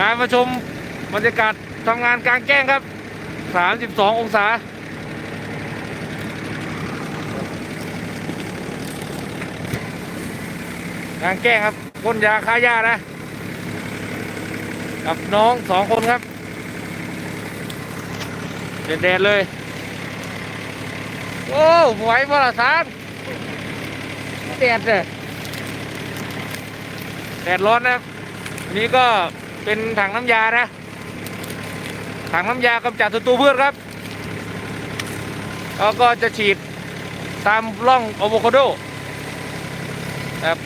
การประชุมบรรยากาศทำงานกลางแจ้งครับ 32 องศา กลางแจ้งครับพ่นยาฆ่าหญ้านะ กับน้องสองคนครับแดดๆเลย โอ้ไหวบ่ละสามแดดเลยแดดร้อนนะครับนี่ก็ เป็นถังน้ำยานะ ถังน้ำยากำจัดศัตรูพืชครับ แล้วก็จะฉีดตามร่องอะโวคาโดครับ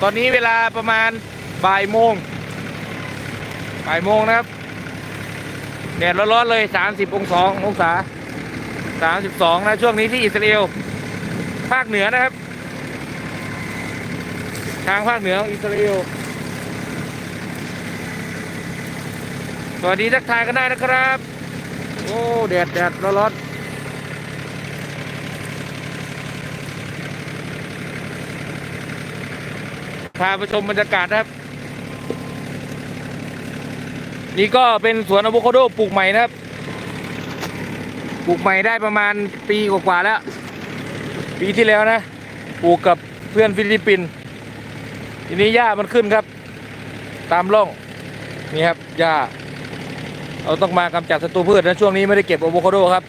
ตอนนี้เวลาประมาณบ่ายโมงบ่ายโมงนะครับแดดร้อนๆเลย 30 องศาองศา 32 นะ ช่วงนี้ที่อิสราเอล ภาคเหนือนะครับ ทางภาคเหนือของอิสราเอล สวัสดีทักทายกันได้นะครับ โอ้แดดแดดร้อนร้อนพาไปชมบรรยากาศนะครับ นี่ก็เป็นสวนอะโวคาโดปลูกใหม่นะครับ ปลูกใหม่ได้ประมาณปีกว่าๆแล้ว ปีที่แล้วนะ ปลูกกับเพื่อนฟิลิปปินส์ทีนี้หญ้ามันขึ้นครับ ตามร่อง นี่ครับหญ้า เราต้องมากำจัดศัตรูพืชนะช่วงนี้ไม่ได้เก็บอะโวคาโดครับ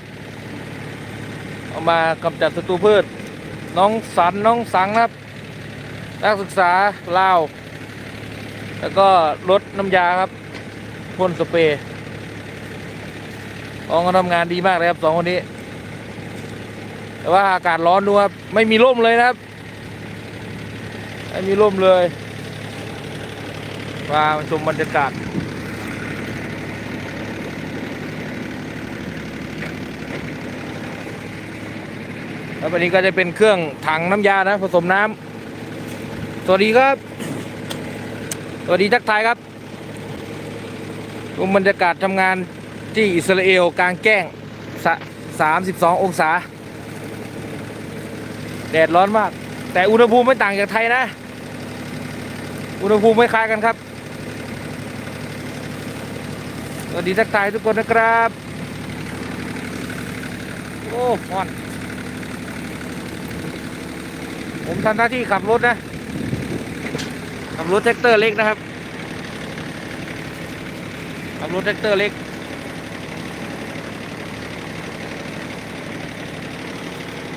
เอามากำจัดศัตรูพืช น้องสันน้องสังครับ นักศึกษาลาว แล้วก็รถน้ำยาครับพ่นสเปรย์น้องก็ทำงานดีมากเลยครับสองคนนี้ แต่ว่าอากาศร้อนดูครับไม่มีร่มเลยนะครับ ไม่มีร่มเลยมาชมบรรยากาศ แล้ววันนี้ก็จะเป็นเครื่องถังน้ำยานะ ผสมน้ำสวัสดีครับ สวัสดีทักทายครับชมบรรยากาศทำงานที่อิสราเอลกลางแจ้งสะ32องศา แดดร้อนมาก แต่อุณหภูมิไม่ต่างจากไทยนะ อุณหภูมิไม่คล้ายกันครับ สวัสดีทักทายทุกคนนะครับ โอ้ฮอน ผมทำหน้าที่ขับรถนะ ขับรถแท็กเตอร์เล็กนะครับ ขับรถแท็กเตอร์เล็ก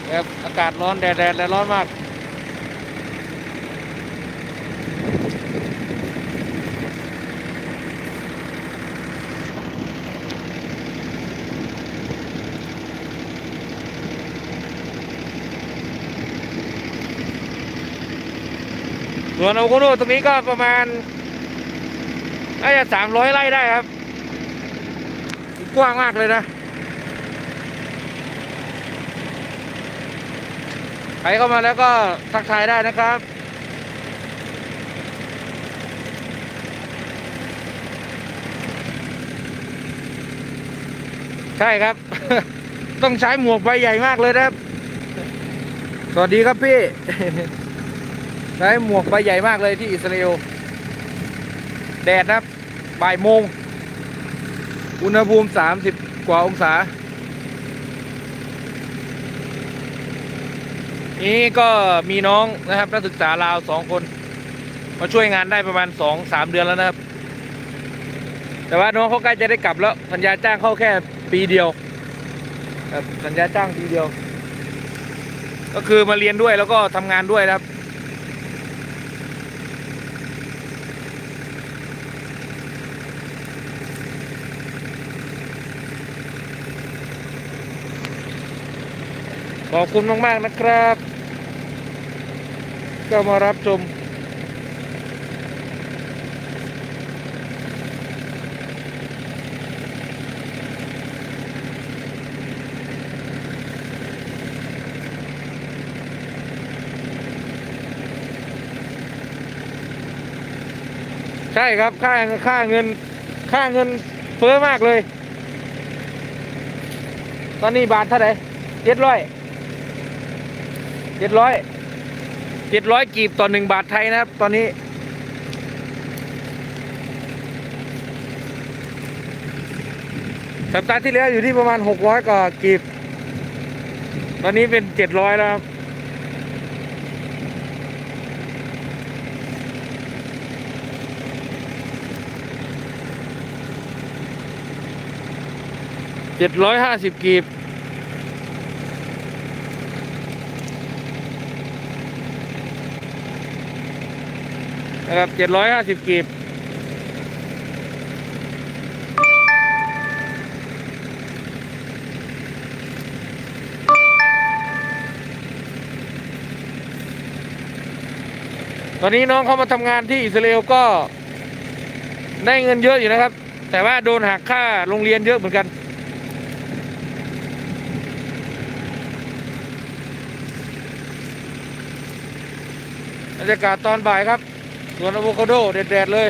แบบอากาศร้อนแดดแดดแดดร้อนมาก ส่วนอโวคโดตรงนี้ก็ประมาณน่าจะสามร้อยไร่ได้ครับ กว้างมากเลยนะใครเข้ามาแล้วก็ทักทายได้นะครับใช่ครับ ต้องใช้หมวกใบใหญ่มากเลยนะครับ สวัสดีครับพี่ ใช้หมวกใบใหญ่มากเลยที่อิสราเอล แดดนะครับบ่ายโมง อุณหภูมิ 30 กว่าองศา นี่ก็มีน้องนะครับนักศึกษาลาวสองคน มาช่วยงานได้ประมาณสองสามเดือนแล้วนะครับ แต่ว่าน้องเขาใกล้จะได้กลับแล้ว สัญญาจ้างเข้าแค่ปีเดียวสัญญาจ้างปีเดียว ก็คือมาเรียนด้วยแล้วก็ทำงานด้วยนะครับ อบคุณมากๆนะครับ ก็มารับชมใช่ครับค่าค่าเงินค่าเงินเฟ้อมากเลย ตอนนี้บาทเท่าไหร่เจ็ดร้อย เจ็ดร้อยเจ็ดร้อยกีบต่อหนึ่งบาทไทยนะครับ ตอนนี้ สัปดาห์ที่แล้วอยู่ที่ประมาณหกร้อยกว่ากีบ ตอนนี้เป็นเจ็ดร้อยแล้วครับเจ็ดร้อยห้าสิบกีบ นะครับเจ็ดร้อยห้าสิบกีบตอนนี้น้องเขามาทำงานที่อิสราเอลก็ได้เงินเยอะอยู่นะครับ แต่ว่าโดนหักค่าโรงเรียนเยอะเหมือนกัน บรรยากาศตอนบ่ายครับ สวนอะโวคาโดแดดๆเลย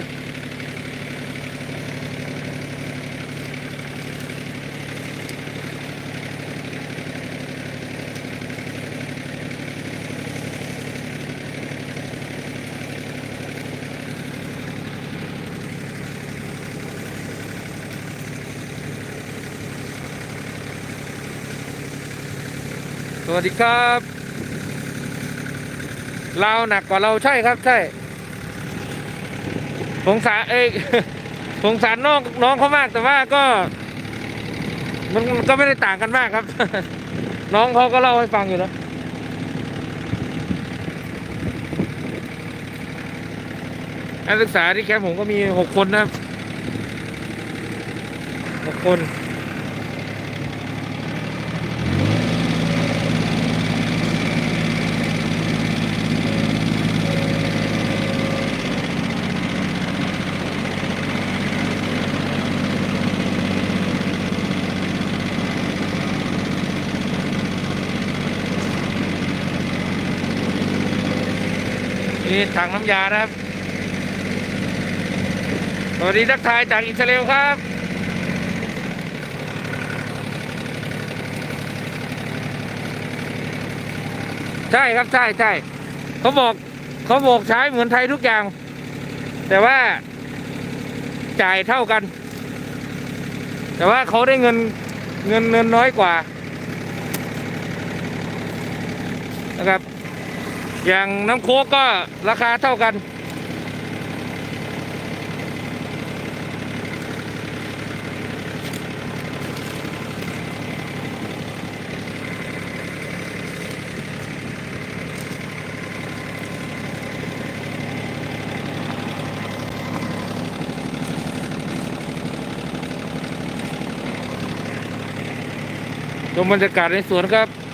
สวัสดีครับ เราหนักกว่าเราใช่ครับใช่ สงสารเอ้ยสงสารน้องน้องเขามากแต่ว่าก็ มันก็ไม่ได้ต่างกันมากครับ น้องเขาก็เล่าให้ฟังอยู่แล้วนักศึกษาที่แคมป์ผมก็มีหกคนนะครับหกคน นี่ถังน้ำยานะครับ สวัสดีทักทายจากอิสราเอลครับ ใช่ครับใช่ใช่เขาบอกเขาบอกใช้เหมือนไทยทุกอย่าง แต่ว่าจ่ายเท่ากัน แต่ว่าเขาได้เงินเงินเงินน้อยกว่านะครับ อย่างน้ำโค้กก็ราคาเท่ากัน ชมบรรยากาศในสวนครับ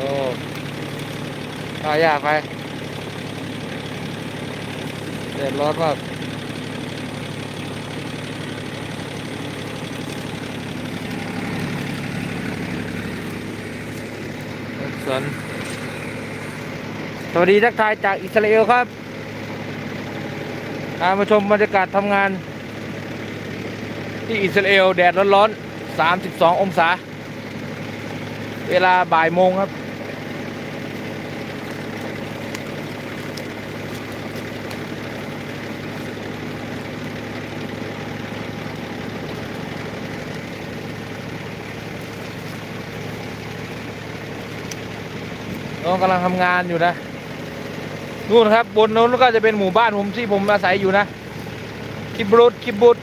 โอ้ตายากไป เดือดร้อนมากสวนสวัสดีทักทายจากอิสราเอลครับพามาชมบรรยากาศทำงาน ที่อิสราเอลแดดร้อนๆ 32 องศา เวลาบ่ายโมงครับ น้องกำลังทำงานอยู่นะนู่นครับบนนู้นก็จะเป็นหมู่บ้านผมที่ผมอาศัยอยู่นะคิบรุตคิบบุต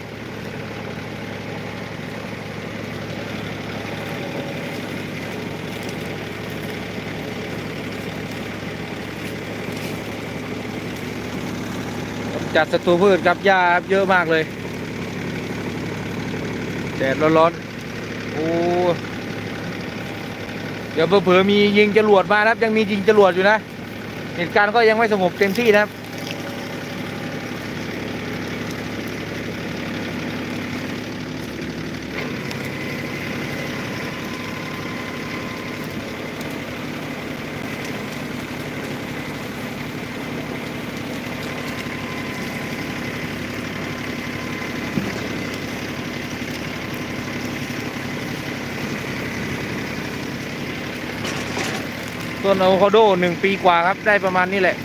จัดศัตรูพืชกับหญ้าเยอะมากเลยแดดร้อนๆโอ้ เดี๋ยวเผื่อมียิงจรวดมานะครับ ยังมียิงจรวดอยู่นะ เหตุการณ์ก็ยังไม่สงบเต็มที่นะครับ ต้นอะโวคาโดหนึ่งปีกว่าครับ ได้ประมาณนี้แหละ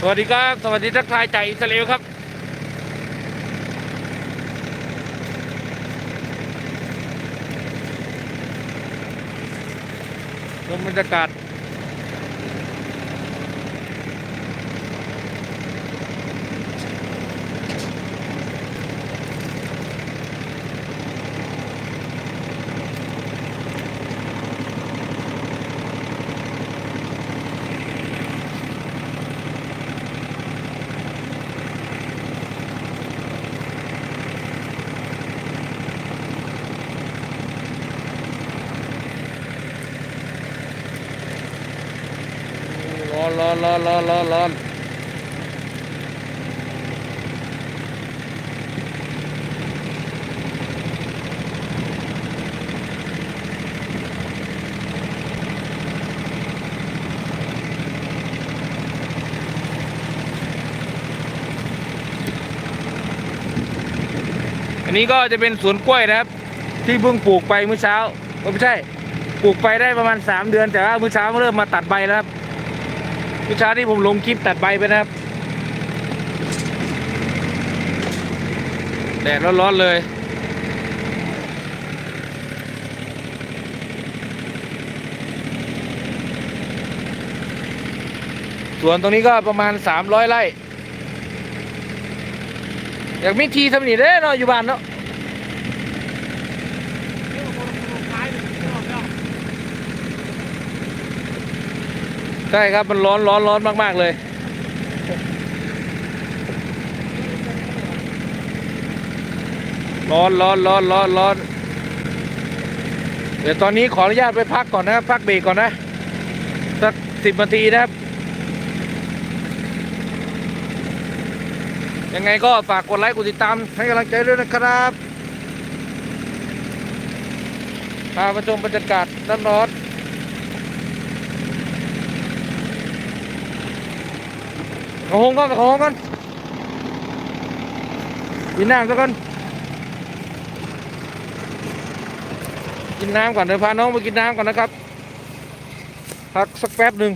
สวัสดีครับ สวัสดีทักทายจากอิสราเอลครับ ชมบรรยากาศ ร้อนร้อนร้อนร้อนร้อนอันนี้ก็จะเป็นสวนกล้วยนะครับ ที่เพิ่งปลูกไปเมื่อเช้าไม่ใช่ปลูกไปได้ประมาณ 3 เดือน แต่ว่าเมื่อเช้าเริ่มมาตัดใบแล้วครับ เมื่อเช้าที่ผมลงคลิปตัดใบไปนะครับแดดร้อนๆเลยส่วนตรงนี้ก็ประมาณ 300 ไร่ อยากมีทีสำนีเด้เนาะอยู่บ้านเนาะ ใช่ครับมันร้อนร้อนร้อนมาก ๆ เลย ร้อนร้อนร้อนร้อนร้อนเดี๋ยวตอนนี้ขออนุญาตไปพักก่อนนะครับ พักเบรกก่อนนะ สักสิบนาทีนะครับ ยังไงก็ฝากกดไลค์กดติดตามให้กำลังใจด้วยนะครับพามาชมบรรยากาศน้ำร้อน ขอหงก่อนขอหงก่อนกินน้ำซะก่อนกินน้ำก่อนเดี๋ยวพาน้องไปกินน้ำก่อนนะครับพักสักแป๊บหนึ่ง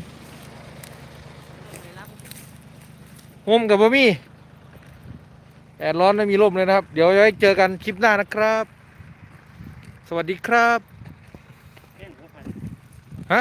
ห่มกับบะมี่แดดร้อนไม่มีร่มเลยนะครับ เดี๋ยวไว้เจอกันคลิปหน้านะครับ สวัสดีครับฮะ